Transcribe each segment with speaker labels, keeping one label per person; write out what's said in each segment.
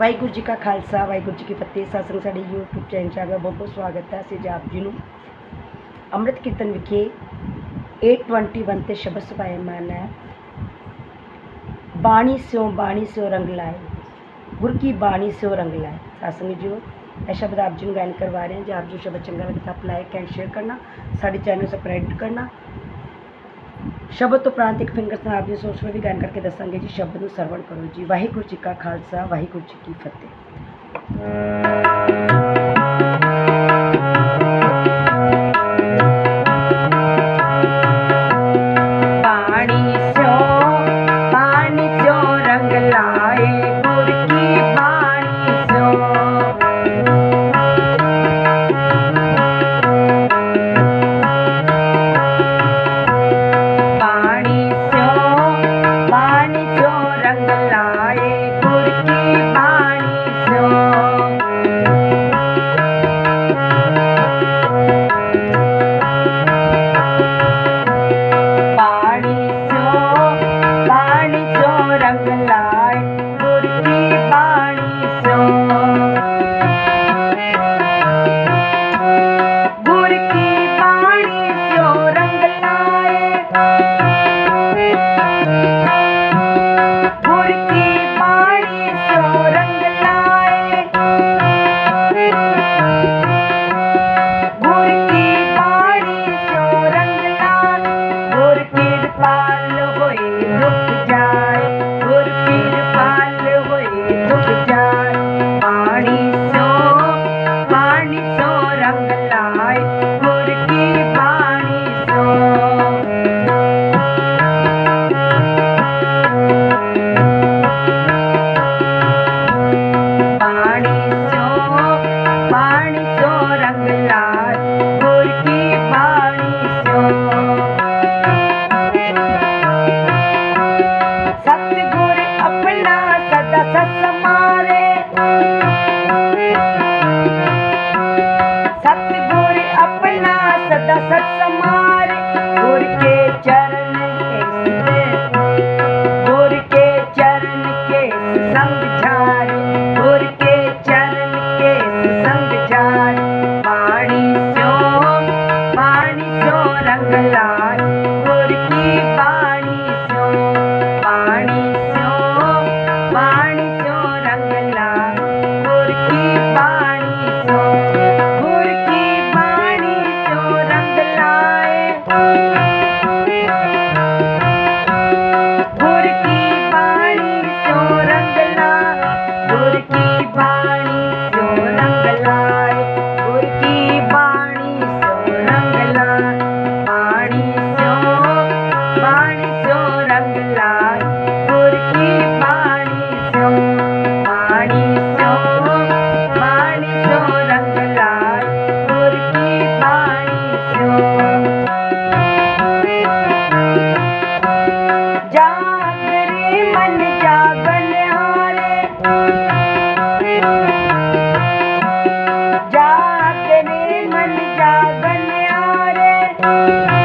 Speaker 1: ਵਾਹਿਗੁਰੂ ਜੀ ਕਾ ਖਾਲਸਾ, ਵਾਹਿਗੁਰੂ ਜੀ ਕੀ ਫਤਿਹ। ਸਾਸਨ ਸਾਡੇ YouTube channel 'ਚ ਆ ਗਿਆ। ਬਹੁਤ ਬਹੁਤ ਸਵਾਗਤ ਹੈ ਅਸੀਂ ਜੀ ਆਪ ਜੀ ਨੂੰ। ਅੰਮ੍ਰਿਤ ਕੀਰਤਨ ਵਿਖੇ 821 ਤੇ ਸ਼ਬਦ ਸੁਭਾਇਮਾਨ ਹੈ। ਬਾਣੀ ਸਿਓ ਬਾਣੀ ਸਿਓ ਰੰਗ ਲਾਏ। ਗੁਰ ਕੀ ਬਾਣੀ ਸਿਓ ਰੰਗ ਲਾਏ। ਸਾਸਨ ਜੀਓ, ਇਹ ਸ਼ਬਦ ਆਪ ਜੀ ਨੂੰ ਗਾਇਨ ਕਰਵਾ ਰਹੇ ਹਾਂ। ਜੇ ਆਪ ਜੀ ਸ਼ਬਦ ਚੰਗਾ ਲੱਗੇ ਤਾਂ ਲਾਈਕ ਐਂਡ ਸ਼ੇਅਰ ਕਰਨਾ। ਸਾਡੇ ਚੈਨਲ ਨੂੰ ਸਬਸਕ੍ਰਾਈਬ ਕਰਨਾ। ਸ਼ਬਦ ਤੋਂ ਪ੍ਰਾਂਤ ਇੱਕ ਫਿੰਗਰ ਨਾਲ ਆਪ ਜੀ ਸੋਚ ਵੀ ਗਾਇਨ ਕਰਕੇ ਦੱਸਾਂਗੇ ਜੀ, ਸ਼ਬਦ ਨੂੰ ਸਰਵਣ ਕਰੋ ਜੀ। ਵਾਹਿਗੁਰੂ ਜੀ ਕਾ ਖਾਲਸਾ, ਵਾਹਿਗੁਰੂ ਜੀ ਕੀ ਫਤਿਹ। thought. Música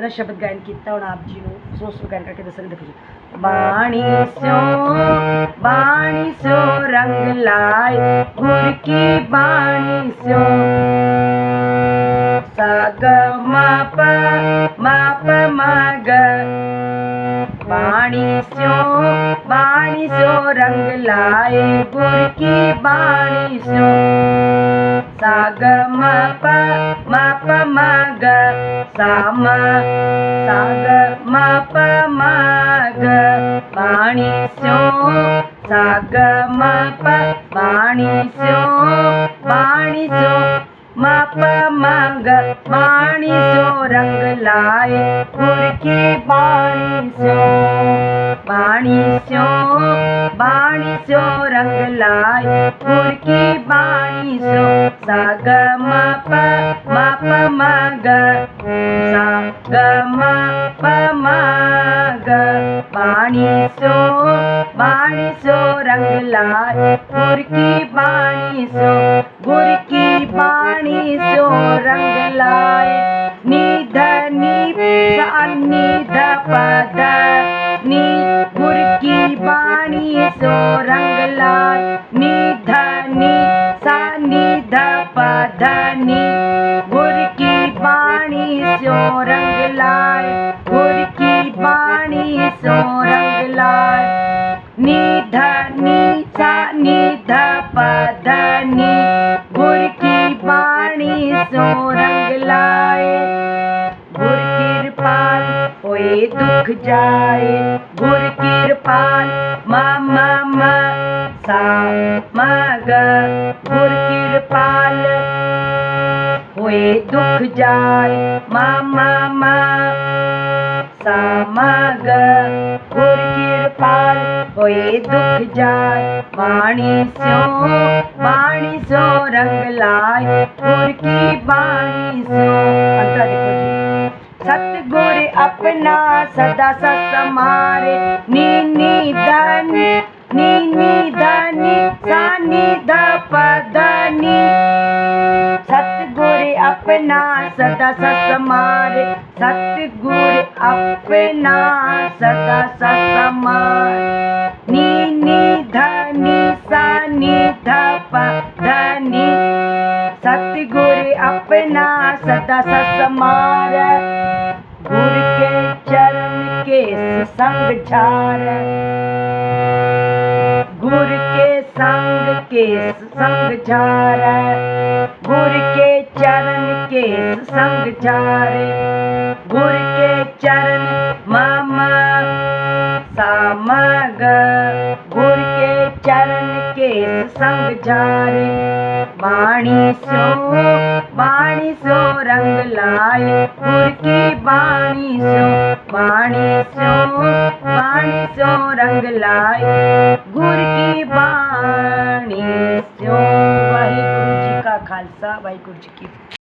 Speaker 1: पुनः शब्द गायन कीर्तन और आप जी हो सो सो गायन करके दसरे देखिए बाणी सो बाणी सो रंग लाए, गुर की बाणी सो। साग माप माप माग। बाणी सो बाणी सो रंग लाए, गुर की बाणी सो। साग माप माप माग सामा साग माप माग पाणी स्यो साग माप पाणी स्यो पाणी स्यो माप माग वाणी सो रंग लाए, गुर की बाणी सो। बाणी सो बाणी सो रंग लाए, गुर की बाणी सो। सा ग म प म प म ग सा ग म प म ग बाणी सो बाणी सो रंग लाए गुर की बाणी सो गुर की बाणी सो रंग लाए निध नी निध पद नी गुर की बाणी सो रंग लाए निध नी सा निध पद नी गुर की बाणी सो रंग लाए गुर की बाणी सो रंग लाए नी दुख जाए, गुर कृपाल, मा मा मा, सा, मा, ग, गुर कृपाल। होए दुख जाए, मा मा मा, सा, मा, ग, गुर कृपाल। होए दुख जाए, वाणी स्यों सदा समारे नी नी धनी नी नी धनी सा नी ध पधनी सतगुर अपना सदा समारे सतगुर अपना सदा समारे नी नी धनी सा नी ध पधनी सतगुर अपना सदा समारे गुर के संग झार। गुर के संग केस संग झार? गुर के चरण केस संग झार? गुर के चरण मामा सामा गुर के चरण केस संग झार? बाणी सो बाणी सो रंग लाए। गुर की बाणी सो ਬਾਣੀ ਸੋ ਬਾਣੀ ਸੋ ਰੰਗ ਲਾਏ ਗੁਰ ਕੀ ਬਾਣੀ ਸੋ ਵਾਹਿਗੁਰੂ ਜੀ ਕਾ ਖਾਲਸਾ, ਵਾਹਿਗੁਰੂ ਜੀ ਕੀ ਫਤਿਹ।